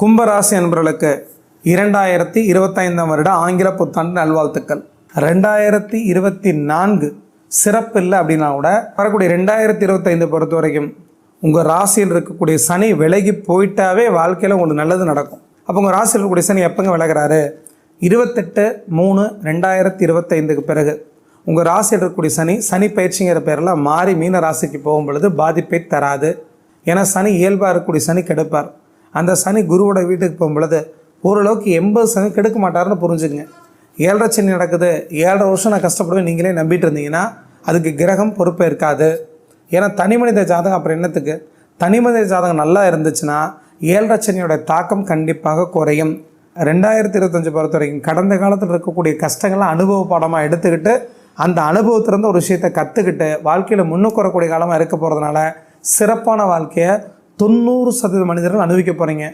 கும்பராசி என்பவர்களுக்கு இரண்டாயிரத்தி இருபத்தைந்தாம் வருட ஆங்கில புத்தாண்டு நல்வாழ்த்துக்கள். ரெண்டாயிரத்தி இருபத்தி நான்கு சிறப்பு இல்லை அப்படின்னா கூட வரக்கூடிய ரெண்டாயிரத்தி இருபத்தைந்து பொறுத்த வரைக்கும் உங்கள் ராசியில் இருக்கக்கூடிய சனி விலகி போயிட்டாவே வாழ்க்கையில் உங்களுக்கு நல்லது நடக்கும். அப்போ உங்கள் ராசியில் இருக்கக்கூடிய சனி எப்போங்க விலகிறாரு? இருபத்தெட்டு மூணு ரெண்டாயிரத்தி இருபத்தைந்துக்கு பிறகு. உங்கள் ராசியில் இருக்கக்கூடிய சனி சனி பயிற்சிங்கிற பேரில் மாறி மீன ராசிக்கு போகும் பொழுது பாதிப்பை தராது. ஏன்னா சனி இயல்பாக இருக்கக்கூடிய சனி கெடுப்பார். அந்த சனி குருவோட வீட்டுக்கு போகும்பொழுது ஓரளவுக்கு எண்பது சனி கெடுக்க மாட்டாருன்னு புரிஞ்சுக்குங்க. ஏழரை சனி நடக்குது ஏழரை வருஷம் நான் கஷ்டப்படுவேன் நீங்களே நம்பிட்டு இருந்தீங்கன்னா அதுக்கு கிரகம் பொறுப்பே இருக்காது. ஏன்னா தனி மனித ஜாதகம் அப்புறம் என்னத்துக்கு? தனி மனித ஜாதகம் நல்லா இருந்துச்சுன்னா ஏழரை சனியோட தாக்கம் கண்டிப்பாக குறையும். ரெண்டாயிரத்தி இருபத்தஞ்சு பொறுத்த வரைக்கும் கடந்த காலத்தில் இருக்கக்கூடிய கஷ்டங்களை அனுபவ பாடமாக எடுத்துக்கிட்டு அந்த அனுபவத்திலேருந்து ஒரு விஷயத்தை கற்றுக்கிட்டு வாழ்க்கையில் முன்னுக்கு வரக்கூடிய காலமாக இருக்க போகிறதுனால சிறப்பான வாழ்க்கையை தொண்ணூறு சதவீத மனிதர்கள் அனுபவிக்க போகிறீங்க